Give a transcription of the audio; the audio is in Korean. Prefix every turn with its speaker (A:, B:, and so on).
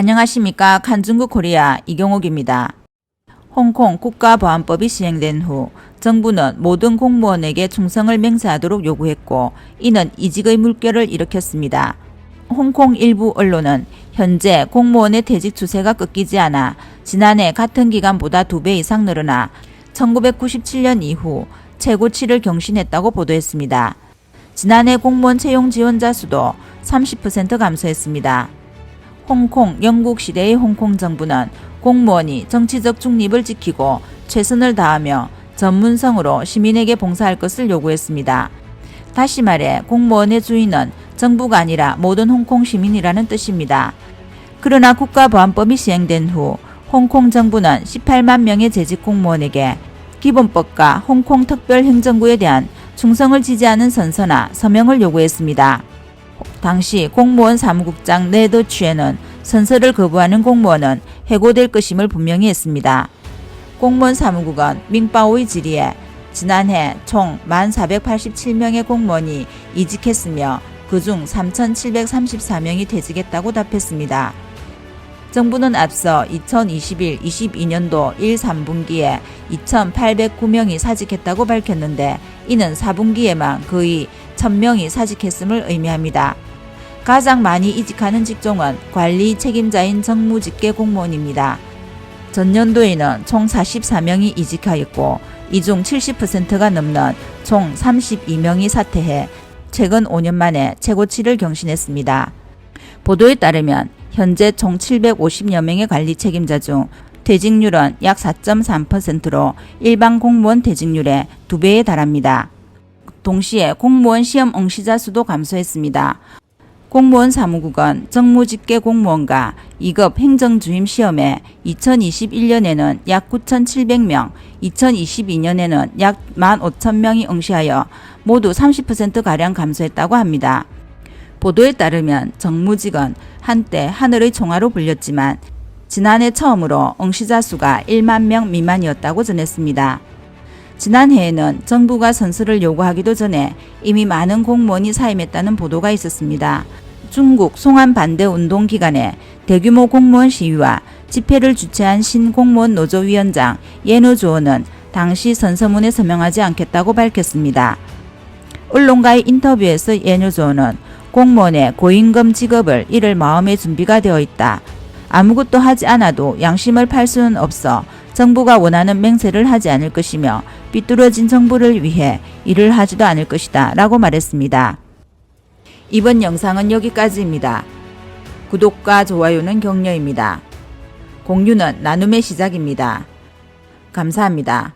A: 안녕하십니까 칸중국 코리아 이경옥입니다. 홍콩 국가보안법이 시행된 후 정부는 모든 공무원에게 충성을 맹세하도록 요구했고 이는 이직의 물결을 일으켰습니다. 홍콩 일부 언론은 현재 공무원의 퇴직 추세가 꺾이지 않아 지난해 같은 기간보다 두 배 이상 늘어나 1997년 이후 최고치를 경신했다고 보도했습니다. 지난해 공무원 채용 지원자 수도 30% 감소했습니다. 홍콩 영국 시대의 홍콩 정부는 공무원이 정치적 중립을 지키고 최선을 다하며 전문성으로 시민에게 봉사할 것을 요구했습니다. 다시 말해 공무원의 주인은 정부가 아니라 모든 홍콩 시민이라는 뜻입니다. 그러나 국가보안법이 시행된 후 홍콩 정부는 18만 명의 재직 공무원에게 기본법과 홍콩 특별행정구에 대한 충성을 지지하는 선서나 서명을 요구했습니다. 당시 공무원 사무국장 네더 취에는 선서를 거부하는 공무원은 해고될 것임을 분명히 했습니다. 공무원 사무국은 밍바오의 지리에 지난해 총 1,487명의 공무원이 이직했으며 그중 3,734명이 퇴직했다고 답했습니다. 정부는 앞서 2021-22년도 1, 3분기에 2,809명이 사직했다고 밝혔는데 이는 4분기에만 거의 1,000명이 사직했음을 의미합니다. 가장 많이 이직하는 직종은 관리 책임자인 정무직계 공무원입니다. 전년도에는 총 44명이 이직하였고 이 중 70%가 넘는 총 32명이 사퇴해 최근 5년 만에 최고치를 경신했습니다. 보도에 따르면 현재 총 750여 명의 관리 책임자 중 퇴직률은 약 4.3%로 일반 공무원 퇴직률의 2배에 달합니다. 동시에 공무원 시험 응시자 수도 감소했습니다. 공무원 사무국은 정무직계 공무원과 2급 행정주임 시험에 2021년에는 약 9,700명, 2022년에는 약 15,000명이 응시하여 모두 30%가량 감소했다고 합니다. 보도에 따르면 정무직은 한때 하늘의 총알로 불렸지만 지난해 처음으로 응시자 수가 1만 명 미만이었다고 전했습니다. 지난해에는 정부가 선수를 요구하기도 전에 이미 많은 공무원이 사임했다는 보도가 있었습니다. 중국 송환 반대 운동 기간에 대규모 공무원 시위와 집회를 주최한 신공무원 노조위원장 예노조원은 당시 선서문에 서명하지 않겠다고 밝혔습니다. 언론과의 인터뷰에서 예노조원은 공무원의 고임금 지급을 잃을 마음의 준비가 되어 있다. 아무것도 하지 않아도 양심을 팔 수는 없어 정부가 원하는 맹세를 하지 않을 것이며 삐뚤어진 정부를 위해 일을 하지도 않을 것이다. 라고 말했습니다. 이번 영상은 여기까지입니다. 구독과 좋아요는 격려입니다. 공유는 나눔의 시작입니다. 감사합니다.